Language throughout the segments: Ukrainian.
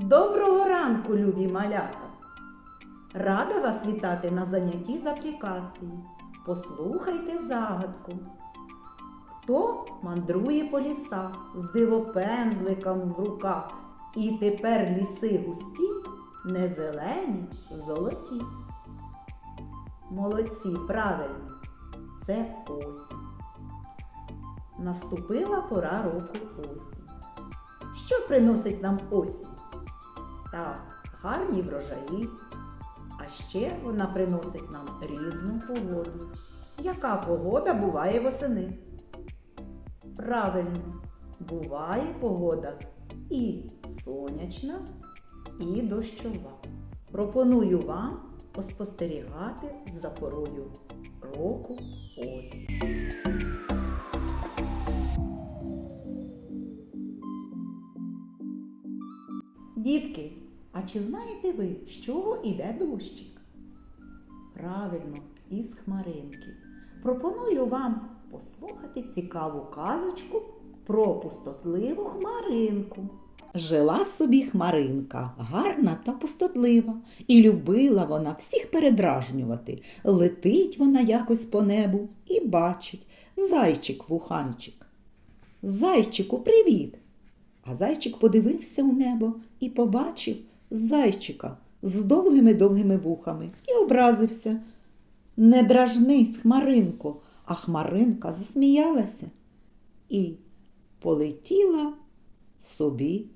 Доброго ранку, любі малята! Рада вас вітати на занятті з аплікації. Послухайте загадку. Хто мандрує по лісах з дивопензликом в руках, і тепер ліси густі, не зелені, золоті. Молодці, правильно, це осінь. Наступила пора року осінь. Що приносить нам осінь? Так, гарні врожаї. А ще вона приносить нам різну погоду. Яка погода буває восени? Правильно, буває погода і сонячна, і дощова. Пропоную вам поспостерігати за порою року осінь. Дітки, а чи знаєте ви, з чого іде дощик? Правильно, із хмаринки. Пропоную вам послухати цікаву казочку про пустотливу хмаринку. Жила собі хмаринка, гарна та пустотлива, і любила вона всіх передражнювати. Летить вона якось по небу і бачить зайчик-вуханчик. Зайчику, привіт! А зайчик подивився у небо і побачив зайчика з довгими довгими вухами і образився. Не дражнись, Хмаринко, а Хмаринка засміялася і полетіла собі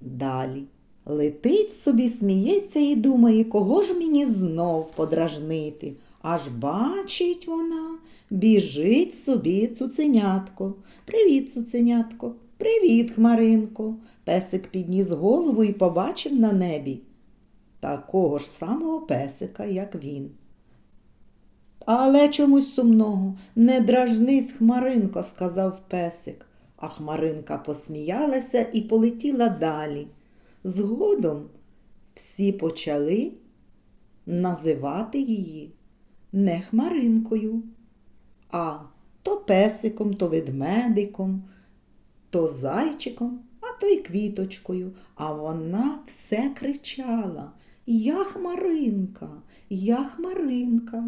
далі. Летить собі, сміється і думає, кого ж мені знов подражнити. Аж бачить вона, біжить собі цуценятко. Привіт, цуценятко, привіт, Хмаринко. Песик підніс голову і побачив на небі такого ж самого песика, як він. Але чомусь сумного, не дражнись, Хмаринко, сказав песик. А Хмаринка посміялася і полетіла далі. Згодом всі почали називати її не Хмаринкою, а то песиком, то ведмедиком, то зайчиком, а то й квіточкою. А вона все кричала Я Хмаринка, я Хмаринка.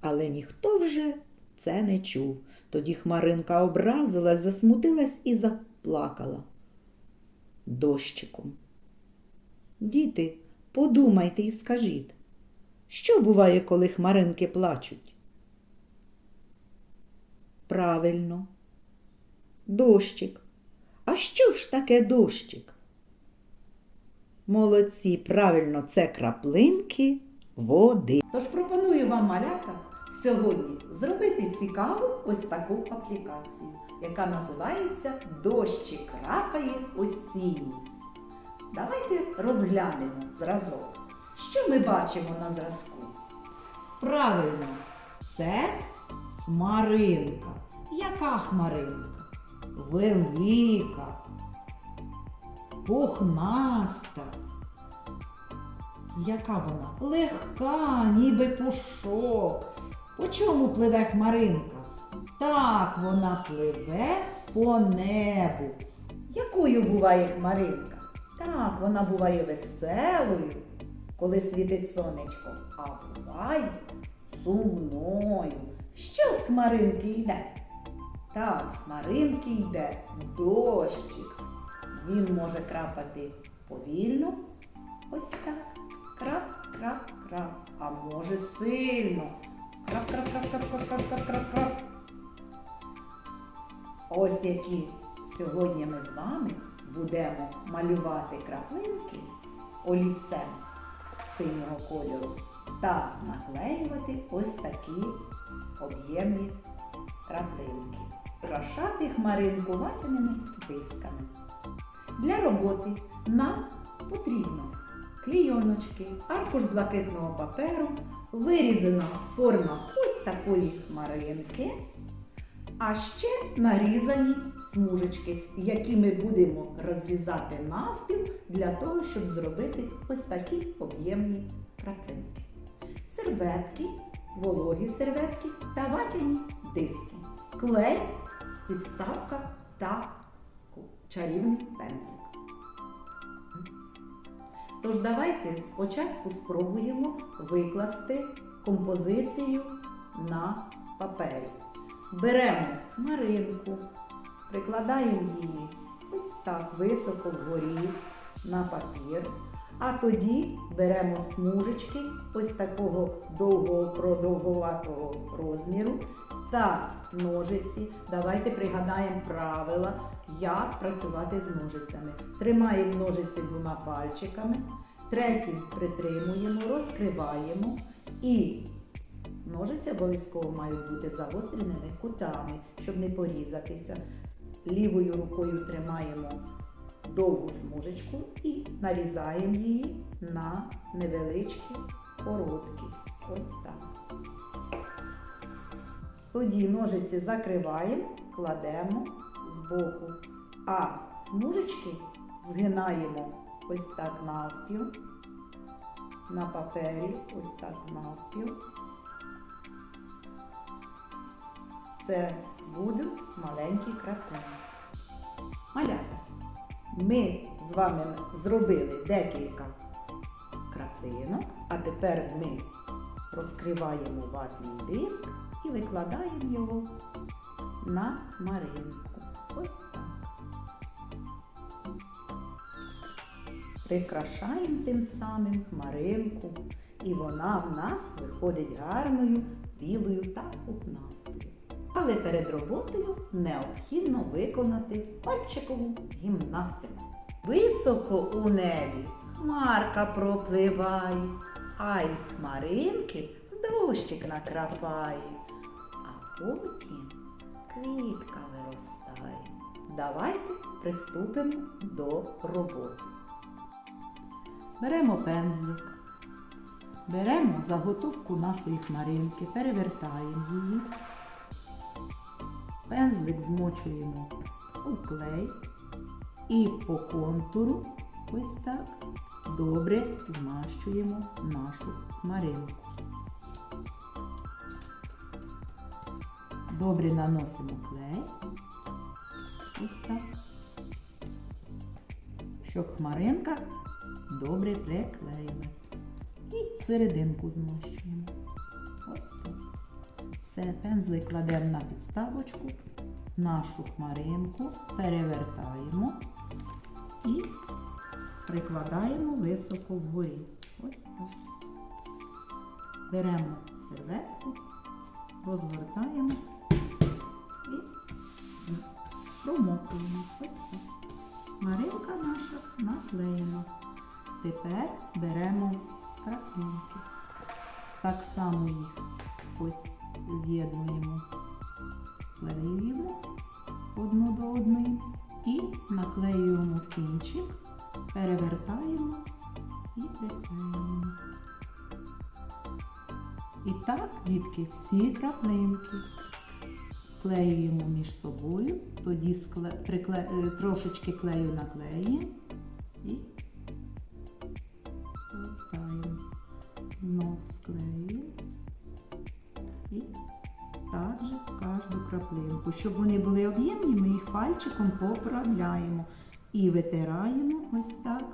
Але ніхто вже це не чув. Тоді Хмаринка образилась, засмутилась і заплакала дощиком. Діти, подумайте і скажіть, що буває, коли хмаринки плачуть? Правильно, дощик. Що ж таке дощик? Молодці, правильно, це краплинки води. Тож пропоную вам, малята, сьогодні зробити цікаву ось таку аплікацію, яка називається Дощик крапає осінній. Давайте розглянемо зразок. Що ми бачимо на зразку? Правильно, це хмаринка. Яка хмаринка? Велика, пухнаста. Яка вона? Легка, ніби пушок. По чому пливе хмаринка? Так, вона пливе по небу. Якою буває хмаринка? Так, вона буває веселою, коли світить сонечко, а буває сумною. Що з хмаринки йде? Так, з маринки йде дощик. Він може крапати повільно. Ось так. Крап-крап-крап. А може сильно. Крап-крап-крап-крап-крап-крап-крап-крап. Ось які сьогодні ми з вами будемо малювати краплинки олівцем синього кольору та наклеювати ось такі об'ємні краплинки. Прикрашати хмаринку ватяними дисками. Для роботи нам потрібно клійоночки, аркуш блакитного паперу, вирізана форма ось такої хмаринки, а ще нарізані смужечки, які ми будемо розрізати навпіл для того, щоб зробити ось такі об'ємні краплинки. Серветки, вологі серветки та ватяні диски, клей, підставка та чарівний пензлик. Тож давайте спочатку спробуємо викласти композицію на папері. Беремо маринку, прикладаємо її ось так високо вгорі на папір. А тоді беремо смужечки ось такого довгого продовгуватого розміру та ножиці. Давайте пригадаємо правила, як працювати з ножицями. Тримаємо ножиці двома пальчиками, третім притримуємо, розкриваємо і ножиці обов'язково мають бути загостреними кутами, щоб не порізатися. Лівою рукою тримаємо довгу смужечку і нарізаємо її на невеличкі короткі. Ось так. Тоді ножиці закриваємо, кладемо збоку, а смужечки згинаємо ось так навпіл, на папері, ось так навпіл. Це будуть маленькі краплини. Малята, ми з вами зробили декілька краплинок, а тепер ми розкриваємо ватний диск і викладаємо його на маринку. Ось так. Прикрашаємо тим самим хмаринку, і вона в нас виходить гарною, білою та пухнастою. Але перед роботою необхідно виконати пальчикову гімнастику. Високо у небі хмарка пропливає, а із хмаринки дощик накрапає, потім квітка виростає. Давайте приступимо до роботи. Беремо пензлик, беремо заготовку нашої хмаринки, перевертаємо її. Пензлик змочуємо у клей і по контуру ось так добре змащуємо нашу хмаринку. Добре наносимо клей. Ось так. Щоб хмаринка добре приклеїлась. І серединку змащуємо. Ось так. Все, пензлик кладемо на підставочку, нашу хмаринку перевертаємо і прикладаємо високо вгорі. Ось так. Беремо серветку, розгортаємо промокуємо. Ось так. Хмаринка наша наклеєна. Тепер беремо краплинки. Так само їх ось з'єднуємо, склеюємо одну до одної і наклеюємо кінчик, перевертаємо і приклеюємо. І так, дітки, всі краплинки склеюємо між собою, тоді скле... прикле... е, трошечки клею наклеюємо і повертаємо. Знов склеюємо. І також кожну краплинку. Щоб вони були об'ємні, ми їх пальчиком поправляємо і витираємо ось так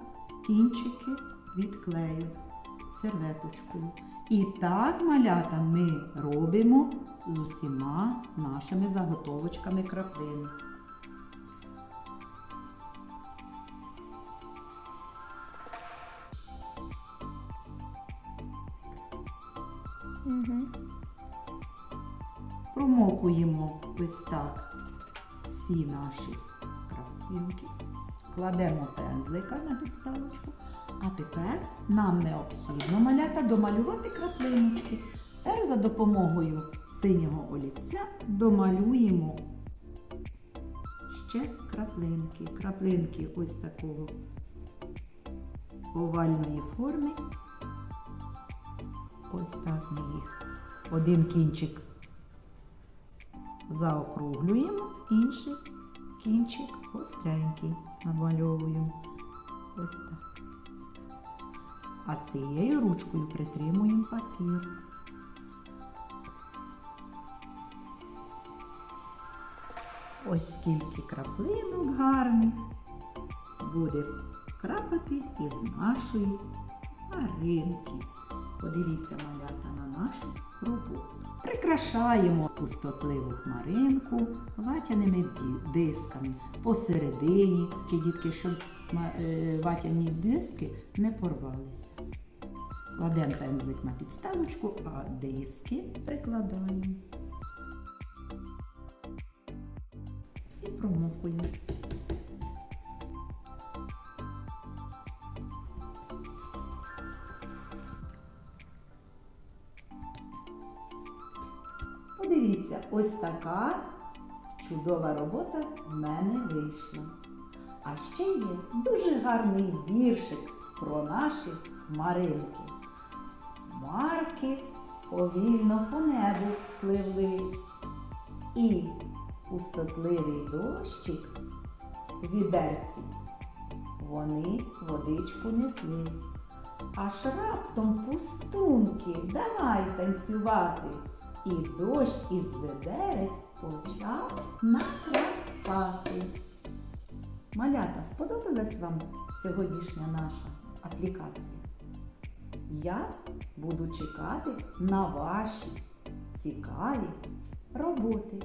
кінчики від клею серветочкою. І так, малята, ми робимо з усіма нашими заготовочками краплин. Угу. Промокуємо ось так всі наші краплинки, кладемо пензлика на підставочку, а тепер нам необхідно малята домалювати краплиночки. Тепер за допомогою синього олівця домалюємо ще краплинки. Краплинки ось такого овальної форми. Ось так ми їх. Один кінчик заокруглюємо, інший кінчик гостренький намальовуємо. Ось так. А цією ручкою притримуємо папір. Ось скільки краплинок гарних буде крапати із нашої маринки. Подивіться, малята, на нашу роботу. Прикрашаємо пустотливу хмаринку ватяними дисками посередині, дітки, щоб е, ватяні диски не порвалися. Кладемо пензлик на підставочку, а диски прикладаємо. І промокуємо. Подивіться, ось така чудова робота в мене вийшла. А ще є дуже гарний віршик про наші хмаринки. Марки повільно по небу пливли, і пустотливий дощик відерці вони водичку несли. Аж раптом пустунки, давай танцювати. І дощ із ведерець почав накрапати. Малята, сподобалась вам сьогоднішня наша аплікація? Я буду чекати на ваші цікаві роботи.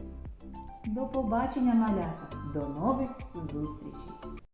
До побачення, малята! До нових зустрічей!